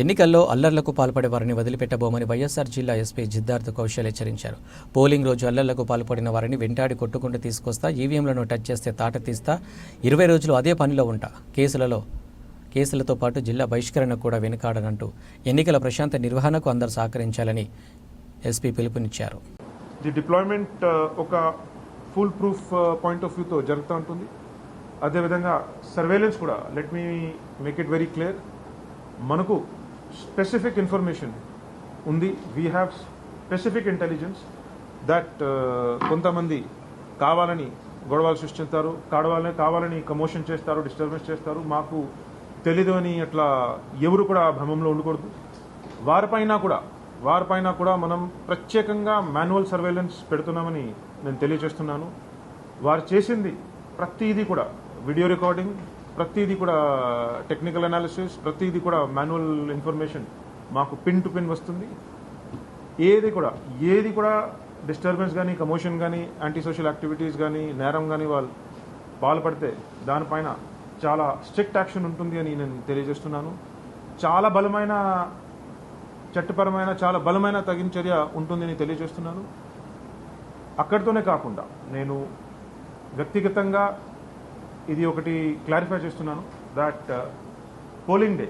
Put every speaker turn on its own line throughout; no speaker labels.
ఎన్నికల్లో అల్లర్లకు పాల్పడే వారిని వదిలిపెట్టబోమని వైఎస్ఆర్ జిల్లా ఎస్పీ సిద్ధార్థ కౌశల్ హెచ్చరించారు. పోలింగ్ రోజు అల్లర్లకు పాల్పడిన వారిని వెంటాడి కొట్టుకుంటూ తీసుకొస్తా ఈవీఎంలను టచ్ చేస్తే తాట తీస్తా ఇరవై రోజులు అదే పనిలో ఉంటా కేసులలో కేసులతో పాటు జిల్లా బహిష్కరణకు కూడా వెనుకాడనంటూ ఎన్నికల ప్రశాంత నిర్వహణకు అందరూ సహకరించాలని ఎస్పీ పిలుపునిచ్చారు.
ది డిప్లాయ్మెంట్ ఒక ఫుల్ ప్రూఫ్ పాయింట్ ఆఫ్ వ్యూతో జరుగుతూ ఉంటుంది. అదేవిధంగా సర్వేలెన్స్ కూడా let me make it very clear. మనకు స్పెసిఫిక్ ఇన్ఫర్మేషన్ ఉంది. We have specific intelligence that కొంతమంది కావాలని గొడవలు సృష్టిస్తారు కాడవాలని కావాలని కమోషన్ చేస్తారు డిస్టర్బెన్స్ చేస్తారు. మాకు తెలీదు అని అట్లా ఎవరు కూడా భ్రమంలో ఉండకూడదు. వారిపైన కూడా వారిపైన కూడా మనం ప్రత్యేకంగా మాన్యువల్ సర్వేలెన్స్ పెడుతున్నామని నేను తెలియజేస్తున్నాను. వారు చేసింది ప్రతిదీ కూడా వీడియో రికార్డింగ్ ప్రతిదీ కూడా టెక్నికల్ అనాలిసిస్ ప్రతిదీ కూడా మాన్యువల్ ఇన్ఫర్మేషన్ మాకు పిన్ టు పిన్ వస్తుంది. ఏది కూడా ఏది కూడా డిస్టర్బెన్స్ కానీ కమోషన్ కానీ యాంటీ సోషల్ యాక్టివిటీస్ కానీ నేరం కానీ వాళ్ళు పాల్పడితే దానిపైన చాలా స్ట్రిక్ట్ యాక్షన్ ఉంటుంది అని నేను తెలియజేస్తున్నాను. చాలా బలమైన చట్టపరమైన చాలా బలమైన తగిన చర్య ఉంటుందని తెలియజేస్తున్నాను. అక్కడితోనే కాకుండా నేను వ్యక్తిగతంగా ఇది ఒకటి క్లారిఫై చేస్తున్నాను that polling day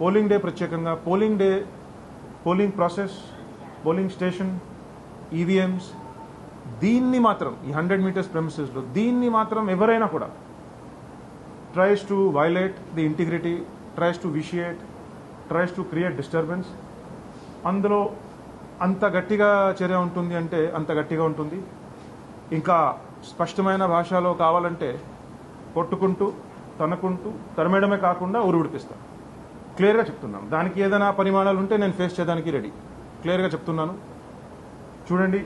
polling day ప్రత్యేకంగా polling day polling process polling station EVMs దీన్ని మాత్రం ఈ హండ్రెడ్ మీటర్స్ ప్రెమిసెస్లో దీన్ని మాత్రం ఎవరైనా కూడా tries to violate the integrity tries to vitiate tries to create disturbance అందులో అంత గట్టిగా చర్య ఉంటుంది అంటే అంత గట్టిగా ఉంటుంది. ఇంకా స్పష్టమైన భాషలో కావాలంటే కొట్టుకుంటూ తనుకుంటూ తరమేయడమే కాకుండా ఉరువిడిపిస్తాను క్లియర్గా చెప్తున్నాను. దానికి ఏదైనా పరిమాణాలు ఉంటే నేను ఫేస్ చేయడానికి రెడీ. క్లియర్గా చెప్తున్నాను. చూడండి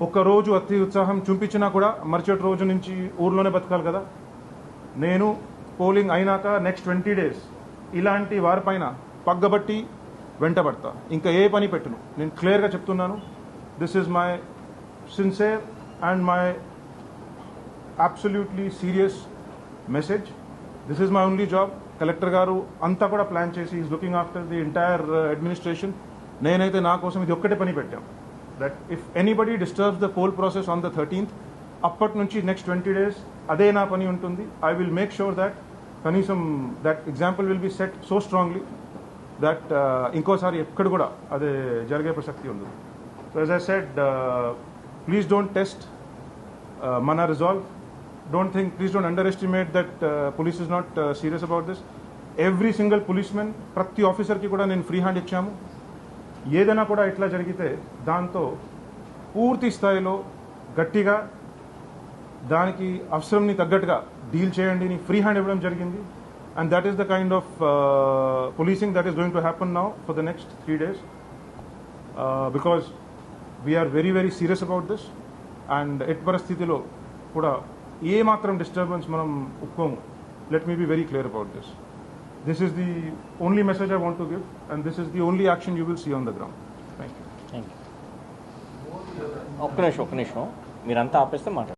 ఒక్క రోజు అతి ఉత్సాహం చూపించినా కూడా మరుసటి రోజు నుంచి ఊర్లోనే బతకాలి కదా. నేను పోలింగ్ అయినాక నెక్స్ట్ ట్వంటీ డేస్ ఇలాంటి వారిపైన పగ్గబట్టి వెంటబడతా. ఇంకా ఏ పని పెట్టును. నేను క్లియర్గా చెప్తున్నాను. This is my sincere and my absolutely serious message this is my only job collector garu అంతా కూడా ప్లాన్ చేసి is looking after the entire administration నేనైతే నా కోసం ఇది ఒక్కటే పని పెట్టాం. That if anybody disturbs the poll process on the thirteenth అప్పటి నుంచి నెక్స్ట్ ట్వంటీ డేస్ అదే నా పని ఉంటుంది. I will make sure that కనీసం that example will be set so strongly that ఇంకోసారి ఎక్కడ కూడా అదే జరిగే ప్రసక్తి ఉంది so as I said please don't test మన resolve don't think please don't underestimate that police is not serious about this every single police men ప్రతి ఆఫీసర్కి కూడా నేను ఫ్రీ హ్యాండ్ ఇచ్చాము. ఏదైనా కూడా ఇట్లా జరిగితే దాంతో పూర్తి స్థాయిలో గట్టిగా దానికి అవసరంని తగ్గట్టుగా డీల్ చేయండి అని ఫ్రీ హ్యాండ్ ఇవ్వడం జరిగింది. And that is the kind of policing that is going to happen now for the next three days because we are very very serious about this and at పరిస్థితిలో కూడా ఏ మాత్రం disturbance మనం ఒప్పుకోము. Let me be very clear about this this is the only message I want to give and this is the only action you will see on the ground thank you
thank you ఒక్క నిమిషం ఒక్క నిమిషం. మీరంతా ఆపేస్తే మాట్లాడు